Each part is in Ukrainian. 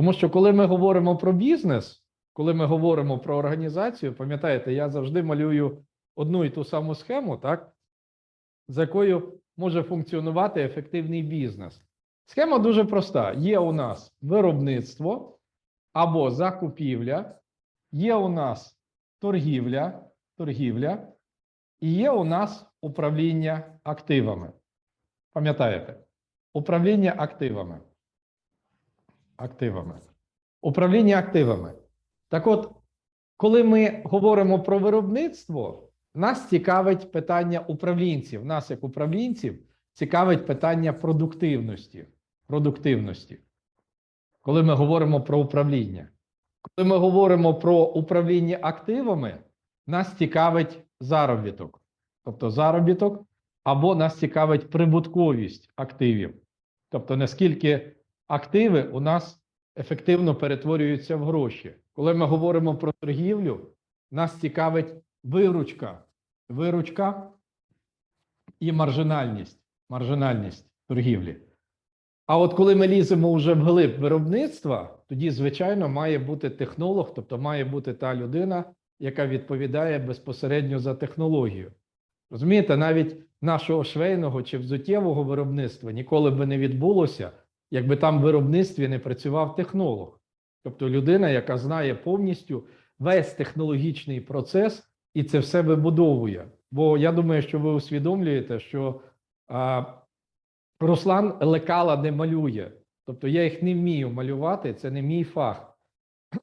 Тому що коли ми говоримо про бізнес, коли ми говоримо про організацію, пам'ятаєте, я завжди малюю одну і ту саму схему, так, за якою може функціонувати ефективний бізнес. Схема дуже проста: є у нас виробництво або закупівля, є у нас торгівля, торгівля, і є у нас управління активами. Пам'ятаєте? Управління активами. Активами. Управління активами. Так от, коли ми говоримо про виробництво, нас цікавить питання управлінців. Нас, як управлінців, цікавить питання продуктивності. Продуктивності. Коли ми говоримо про управління. Коли ми говоримо про управління активами, нас цікавить заробіток. Тобто заробіток, або нас цікавить прибутковість активів. Тобто, наскільки активи у нас ефективно перетворюються в гроші. Коли ми говоримо про торгівлю, нас цікавить виручка, виручка і маржинальність, маржинальність торгівлі. А от коли ми ліземо вже в глиб виробництва, тоді, звичайно, має бути технолог, тобто має бути та людина, яка відповідає безпосередньо за технологію. Розумієте, навіть нашого швейного чи взуттєвого виробництва ніколи би не відбулося, якби там в виробництві не працював технолог. Тобто людина, яка знає повністю весь технологічний процес і це все вибудовує. Бо я думаю, що ви усвідомлюєте, що а, Руслан лекала не малює. Тобто я їх не вмію малювати, це не мій фах.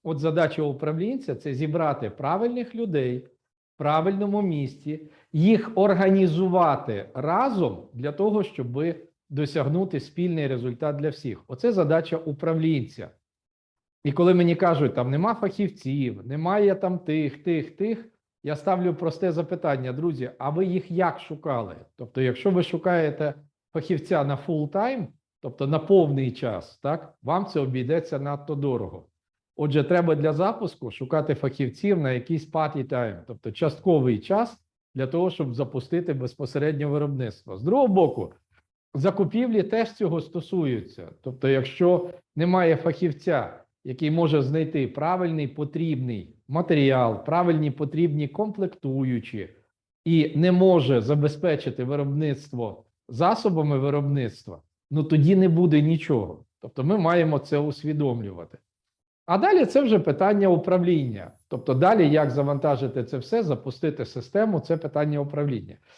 От задача управлінця це зібрати правильних людей в правильному місці, їх організувати разом для того, щоб досягнути спільний результат для всіх. Оце задача управлінця. І коли мені кажуть, там нема фахівців, немає там тих, тих, тих, я ставлю просте запитання, друзі, а ви їх як шукали? Тобто, якщо ви шукаєте фахівця на time, тобто на повний час, так, вам це обійдеться надто дорого. Отже, треба для запуску шукати фахівців на якийсь party time, тобто частковий час для того, щоб запустити безпосередньо виробництво. З другого боку, закупівлі теж цього стосуються. Тобто, якщо немає фахівця, який може знайти правильний потрібний матеріал, правильні потрібні комплектуючі, і не може забезпечити виробництво засобами виробництва, ну тоді не буде нічого. Тобто ми маємо це усвідомлювати. А далі це вже питання управління. Тобто, далі як завантажити це все, запустити систему, це питання управління.